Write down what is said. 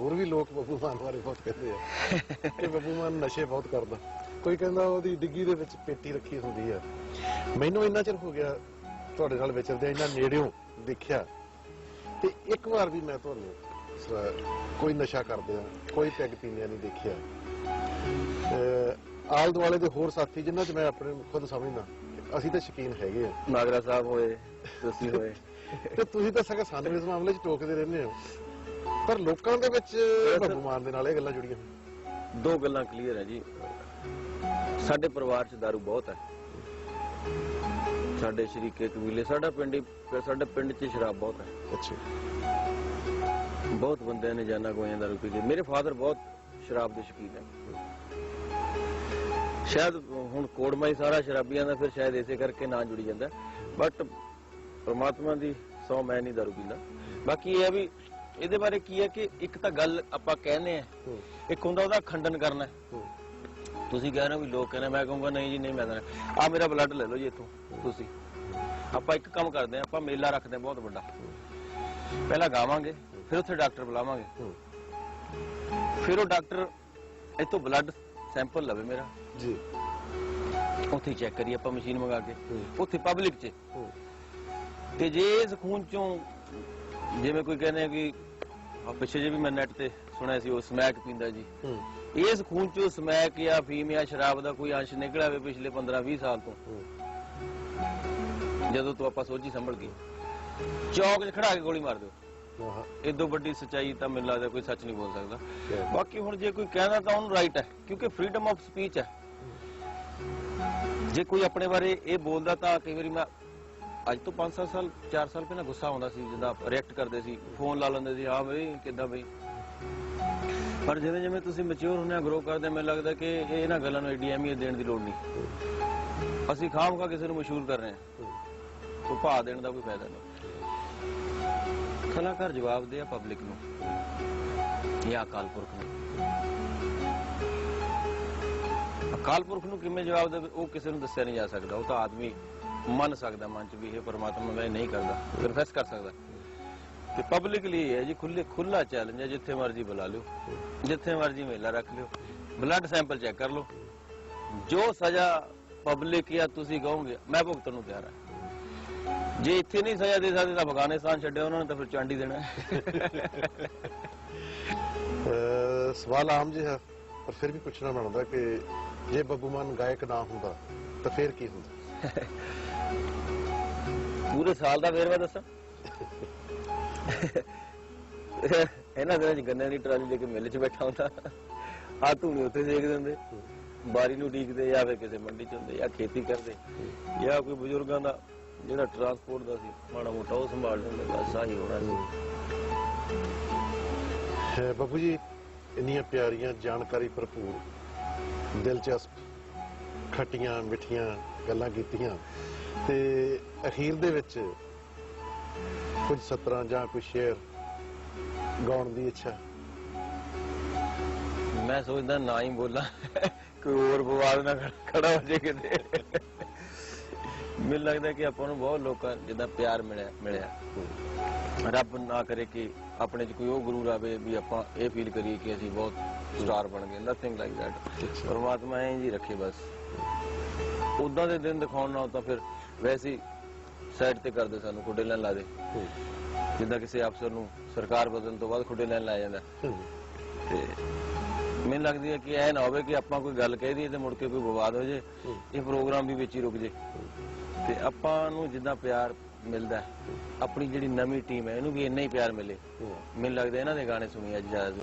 ਹੋਰ ਵੀ ਲੋਕ ਬੱਬੂ ਮਾਨ ਬਾਰੇ ਬਹੁਤ ਕਹਿੰਦੇ ਆ। ਕਿ ਬੱਬੂ ਮਾਨ ਨਸ਼ੇ ਬਹੁਤ ਕਰਦਾ। ਕੋਈ ਕਹਿੰਦਾ ਉਹਦੀ ਡਿੱਗੀ ਦੇ ਵਿੱਚ ਪੇਟੀ ਰੱਖੀ ਹੁੰਦੀ ਆ। ਮੈਨੂੰ ਇੰਨਾ ਚਿਰ ਹੋ ਗਿਆ ਤੁਹਾਡੇ ਨਾਲ ਵਿਚਰਦੇ ਇੰਨਾ ਨੇੜਿਓਂ ਦੇਖਿਆ। ਤੇ ਇੱਕ ਵਾਰ ਵੀ ਮੈਂ ਤੁਹਾਨੂੰ ਕੋਈ ਨਸ਼ਾ ਕਰਦੇ ਆ ਕੋਈ ਪੈਗ ਪੀਂਦਿਆਂ ਨਹੀਂ ਦੇਖਿਆ। ਆਲ ਦੁਆਲੇ ਦੇ ਹੋਰ ਸਾਥੀ ਜਿਨ੍ਹਾਂ 'ਚ ਮੈਂ ਆਪਣੇ ਖੁਦ ਸਮਝਦਾ ਅਸੀਂ ਤਾਂ ਸ਼ਕੀਨ ਹੈਗੇ ਆ। ਨਾਗਰਾ ਸਾਹਿਬ ਹੋਏ ਤੁਸੀਂ ਹੋਏ। ਤੇ ਤੁਸੀਂ ਤਾਂ ਸਗਾ ਸਾਨੂੰ ਇਸ ਮਾਮਲੇ 'ਚ ਟੋਕਦੇ ਰਹਿੰਦੇ ਹੋ। ਪਰ ਲੋਕਾਂ ਦੇ ਵਿੱਚ ਬੱਬੂ ਮਾਨ ਦੇ ਨਾਲ ਇਹ ਗੱਲਾਂ ਜੁੜੀਆਂ। ਦੋ ਗੱਲਾਂ ਕਲੀਅਰ ਹੈ ਜੀ। ਸਾਡੇ ਪਰਿਵਾਰ 'ਚ दारू ਬਹੁਤ ਹੈ। ਸਾਡੇ ਸ਼ਰੀਕੇ ਕਬੀਲੇ ਸਾਡਾ ਪਿੰਡ ਹੀ ਸਾਡੇ ਪਿੰਡ 'ਚ ਸ਼ਰਾਬ ਬਹੁਤ ਹੈ। ਅੱਛਾ। ਬਹੁਤ ਬੰਦਿਆਂ ਨੇ ਜਾਨਾਂ ਗੋਇਆਂ ਦਾਰੂ ਪੀ ਕੇ। ਮੇਰੇ ਫਾਦਰ ਬਹੁਤ ਸ਼ਰਾਬ ਦੇ ਸ਼ੌਕੀਨ ਹੈ। ਸ਼ਾਇਦ ਹੁਣ ਕੋੜਮਾ ਹੀ ਸਾਰਾ ਸ਼ਰਾਬੀਆਂ ਦਾ ਫਿਰ ਸ਼ਾਇਦ ਇਸੇ ਕਰਕੇ ਨਾਂ ਜੁੜੀ ਜਾਂਦਾ। ਬਟ ਪ੍ਰਮਾਤਮਾ ਦੀ ਸੌ ਮੈਂ ਨਹੀਂ ਦਾਰੂ ਪੀਂਦਾ। ਬਾਕੀ ਇਹ ਹੈ ਵੀ ਇਹਦੇ ਬਾਰੇ ਕੀ ਹੈ ਕਿ ਇੱਕ ਤਾਂ ਗੱਲ ਆਪਾਂ ਕਹਿੰਦੇ ਆ ਇੱਕ ਹੁੰਦਾ ਉਹਦਾ ਖੰਡਨ ਕਰਨਾ। ਤੁਸੀਂ ਕਹਿ ਰਹੇ ਹੋ ਵੀ ਲੋਕ ਕਹਿੰਦੇ ਮੈਂ ਕਹੂੰਗਾ ਨਹੀਂ ਜੀ ਨਹੀਂ ਮੈਂ ਤਾਂ ਆ ਮੇਰਾ ਬਲੱਡ ਲੈ ਲਓ ਜੀ ਇੱਥੋਂ ਤੁਸੀਂ। ਆਪਾਂ ਇੱਕ ਕੰਮ ਕਰਦੇ ਆ ਆਪਾਂ ਮੇਲਾ ਰੱਖਦੇ ਆ ਬਹੁਤ ਵੱਡਾ। ਪਹਿਲਾਂ ਗਾਵਾਂਗੇ ਫਿਰ ਉੱਥੇ ਡਾਕਟਰ ਬੁਲਾਵਾਂਗੇ। ਫਿਰ ਉਹ ਡਾਕਟਰ ਇੱਥੋਂ ਬਲੱਡ ਸੈਂਪਲ ਲਵੇ ਮੇਰਾ। ਜੀ। ਉੱਥੇ ਚੈੱਕ ਕਰੀਏ ਆਪਾਂ ਮਸ਼ੀਨ ਮੰਗਾ ਕੇ। ਉੱਥੇ ਪਬਲਿਕ 'ਚ। ਤੇ ਜੇ ਇਸ ਖੂਨ ਚੋਂ ਜਿਵੇਂ ਕੋਈ ਕਹਿੰਦੇ ਕਿ ਆ ਪਿੱਛੇ ਜੇ ਵੀ ਮੈਂ ਨੈਟ ਤੇ ਸੁਣਿਆ ਸੀ ਉਹ ਸਮੈਕ ਪੀਂਦਾ ਜੀ। ਹੂੰ, ਇਸ ਖੂਨ ਚੋਂ ਸਮੈਕ ਜਾਂ ਫੀਮ ਜਾਂ ਸ਼ਰਾਬ ਦਾ ਕੋਈ ਅੰਸ਼ ਨਿਕਲਿਆ ਹੋਵੇ ਪਿਛਲੇ 15-20 ਸਾਲ ਤੋਂ। ਜਦੋਂ ਤੋਂ ਆਪਾਂ ਸੋਚੀ ਸੰਭਲ ਗਏ। ਚੌਕ 'ਚ ਖੜਾ ਕੇ ਗੋਲੀ ਮਾਰ ਦਿਓ। ਇਦੋਂ ਵੱਡੀ ਸਚਾਈ ਤਾਂ ਮੈਨੂੰ ਲੱਗਦਾ ਕੋਈ ਸੱਚ ਨਹੀਂ ਬੋਲ ਸਕਦਾ। ਬਾਕੀ ਹੁਣ ਜੇ ਕੋਈ ਕਹਿੰਦਾ ਤਾਂ ਉਹਨੂੰ ਰਾਈਟ ਹੈ ਕਿਉਂਕਿ ਫਰੀडम ਆਫ ਸਪੀਚ ਹੈ। ਜੇ ਕੋਈ ਆਪਣੇ ਬਾਰੇ ਇਹ ਬੋਲਦਾ ਤਾਂ ਕਈ ਵਾਰੀ ਮੈਂ ਅੱਜ ਤੋਂ 5-7 ਸਾਲ 4 ਸਾਲ ਪਹਿਲਾਂ ਗੁੱਸਾ ਆਉਂਦਾ ਸੀ, ਜਿੱਦਾਂ ਰਿਐਕਟ ਕਰਦੇ ਸੀ ਫੋਨ ਲਾ ਲੈਂਦੇ ਸੀ, ਹਾਂ ਬਈ, ਕਿੱਦਾਂ ਬਈ? ਪਰ ਜਿਵੇਂ ਜਿਵੇਂ ਤੁਸੀਂ ਮੈਚੁਰ ਹੁੰਦੇ ਆ ਗਰੋ ਕਰਦੇ ਮੈਨੂੰ ਲੱਗਦਾ ਕਿ ਇਹ ਇਹਨਾਂ ਗੱਲਾਂ ਨੂੰ ਐਡੀ ਅਹਿਮੀਅਤ ਦੇਣ ਦੀ ਲੋੜ ਨਹੀਂ। ਅਸੀਂ ਖਾਮਖਾ ਕਿਸੇ ਨੂੰ ਮਸ਼ਹੂਰ ਕਰ ਰਹੇ ਹਾਂ। ਕੋਈ ਭਾ ਦੇਣ ਦਾ ਕੋਈ ਫਾਇਦਾ ਨਹੀਂ। ਕਲਾਕਾਰ ਜਵਾਬ ਦੇ ਆ ਪਬਲਿਕ ਨੂੰ, ਜਾਂ ਅਕਾਲ ਪੁਰਖ ਨੂੰ। ਅਕਾਲ ਪੁਰਖ ਨੂੰ ਕਿਵੇਂ ਜਵਾਬ ਦੇਵੇ, ਉਹ ਕਿਸੇ ਨੂੰ ਦੱਸਿਆ ਨਹੀਂ ਜਾ ਸਕਦਾ। ਉਹ ਤਾਂ ਆਦਮੀ ਮੰਨ ਸਕਦਾ ਮਨ ਚ ਵੀ ਇਹ ਪਰਮਾਤਮਾ ਮੈਂ ਨਹੀਂ ਕਰਦਾ ਕਨਫੈਸ ਕਰ ਸਕਦਾ। ਤੇ ਪਬਲਿਕ ਲਈ ਹੈ ਜੀ, ਖੁੱਲੇ ਖੁੱਲਾ ਚੈਲੰਜ ਹੈ, ਜਿੱਥੇ ਮਰਜ਼ੀ ਬੁਲਾ ਲਿਓ। ਜਿੱਥੇ ਮਰਜ਼ੀ ਮੇਲਾ ਰੱਖ ਲਿਓ। ਬਲੱਡ ਸੈਂਪਲ ਚੈੱਕ ਕਰ ਲਓ। ਜੋ ਸਜ਼ਾ ਪਬਲਿਕ ਜਾਂ ਤੁਸੀਂ ਕਹੋਗੇ, ਮੈਂ ਭੁਗਤਣ ਨੂੰ ਤਿਆਰ ਹਾਂ। ਜੇ ਇੱਥੇ ਨਹੀਂ ਸਜ਼ਾ ਦੇ ਸਕਦੇ ਤਾਂ ਅਫਗਾਨਿਸਤਾਨ ਛੱਡਿਆ, ਉਹਨਾਂ ਨੇ ਤਾਂ ਫਿਰ ਚਾਂਡੀ ਦੇਣਾ ਸਵਾਲ ਆਮ ਜਿਹਾ ਪਰ ਫਿਰ ਵੀ ਪੁੱਛਣਾ ਬਣਦਾ ਕਿ ਜੇ ਬੱਬੂ ਮਾਨ ਗਾਇਕ ਨਾ ਹੁੰਦਾ ਤਾਂ ਫਿਰ ਕੀ ਹੁੰਦਾ? ਪੂਰੇ ਸਾਲ ਦਾ ਵੇਰਵਾ ਦੱਸਾਂ? ਇਹਨਾਂ ਦਿਨਾਂ ਚ ਗੰਨੇ ਦੀ ਟਰਾਲੀ ਲੈ ਕੇ ਮਿੱਲ 'ਚ ਬੈਠਾ ਹੁੰਦਾ। ਆ ਧੂਣੀ ਉੱਥੇ ਸੇਕ ਦਿੰਦੇ। ਬਾਰੀ ਨੂੰ ਡੀਕਦੇ ਜਾਂ ਫਿਰ ਕਿਸੇ ਮੰਡੀ 'ਚ ਹੁੰਦੇ ਜਾਂ ਖੇਤੀ ਕਰਦੇ। ਜਾਂ ਕੋਈ ਬਜ਼ੁਰਗਾਂ ਦਾ ਜਿਹੜਾ ਟਰਾਂਸਪੋਰਟ ਦਾ ਸੀ ਮਾੜਾ ਮੋਟਾ ਉਹ ਸੰਭਾਲ ਲੈਂਦੇ ਬਸ ਆਹੀ ਹੋਣਾ ਸੀ। ਹੈ ਬੱਬੂ ਜੀ ਇੰਨੀਆਂ ਪਿਆਰੀਆਂ ਜਾਣਕਾਰੀ ਭਰਪੂਰ। ਦਿਲਚਸਪ ਖੱਟੀਆਂ, ਮਿੱਠੀਆਂ ਗੱਲਾਂ ਕੀਤੀਆਂ। ਤੇ ਅਖੀਰ ਦੇ ਵਿੱਚ ਕੁਝ ਸਤਰਾਂ ਜਾਂ ਕੋਈ ਸ਼ੇਰ ਗਾਉਣ ਦੀ ਇੱਛਾ। ਮੈਂ ਸੋਚਦਾ ਨਾ ਹੀ ਬੋਲਾਂ। ਕੋਈ ਹੋਰ ਬਵਾਲ ਨਾ ਖੜਾ ਹੋ ਜੇ ਕਿਤੇ। ਮੈਨੂੰ ਲੱਗਦਾ ਕਿ ਆਪਾਂ ਨੂੰ ਬਹੁਤ ਲੋਕਾਂ ਜਿੱਦਾਂ ਪਿਆਰ ਮਿਲਿਆ ਮਿਲਿਆ। ਰੱਬ ਨਾ ਕਰੇ ਕਿ ਆਪਣੇ 'ਚ ਕੋਈ ਉਹ ਗੁਰੂ ਆਵੇ ਵੀ ਆਪਾਂ ਇਹ ਫੀਲ ਕਰੀਏ ਕਿ ਅਸੀਂ ਬਹੁਤ ਸਟਾਰ ਬਣ ਗਏ। ਨਥਿੰਗ ਲਾਈਕ ਦੈਟ ਪਰਮਾਤਮਾ ਐਂ ਜੀ ਰੱਖੇ ਬਸ। ਉਦਾਂ ਦੇ ਦਿਨ ਦਿਖਾਉਣ ਨਾਲ ਤਾਂ ਫਿਰ ਵੈਸੇ ਸਾਈਡ ਤੇ ਕਰਦੇ ਸਾਨੂੰ ਖੁੱਡੇ ਲੈਣ ਲਾ ਦੇ। ਜਿੱਦਾਂ ਕਿਸੇ ਅਫਸਰ ਨੂੰ ਸਰਕਾਰ ਬਦਲਣ ਤੋਂ ਬਾਅਦ ਖੁੱਡੇ ਲੈਣ ਲਾਇਆ ਜਾਂਦਾ। ਤੇ ਮੈਨੂੰ ਲੱਗਦੀ ਹੈ ਕਿ ਐ ਨਾ ਹੋਵੇ ਕਿ ਆਪਾਂ ਕੋਈ ਗੱਲ ਕਹਿ ਦਈਏ ਤੇ ਮੁੜ ਕੇ ਕੋਈ ਵਿਵਾਦ ਹੋ ਜੇ। ਇਹ ਪ੍ਰੋਗਰਾਮ ਵੀ ਵਿੱਚ ਹੀ ਰੁਕ ਜੇ। ਤੇ ਆਪਾਂ ਨੂੰ ਜਿੱਦਾਂ ਪਿਆਰ ਮਿਲਦਾ ਹੈ, ਆਪਣੀ ਜਿਹੜੀ ਨਵੀਂ ਟੀਮ ਹੈ ਇਹਨੂੰ ਵੀ ਇੰਨਾ ਹੀ ਪਿਆਰ ਮਿਲੇ। ਮੈਨੂੰ ਲੱਗਦਾ ਇਹਨਾਂ ਦੇ ਗਾਣੇ ਸੁਣੀ ਅੱਜ ਜ਼ਿਆਦਾ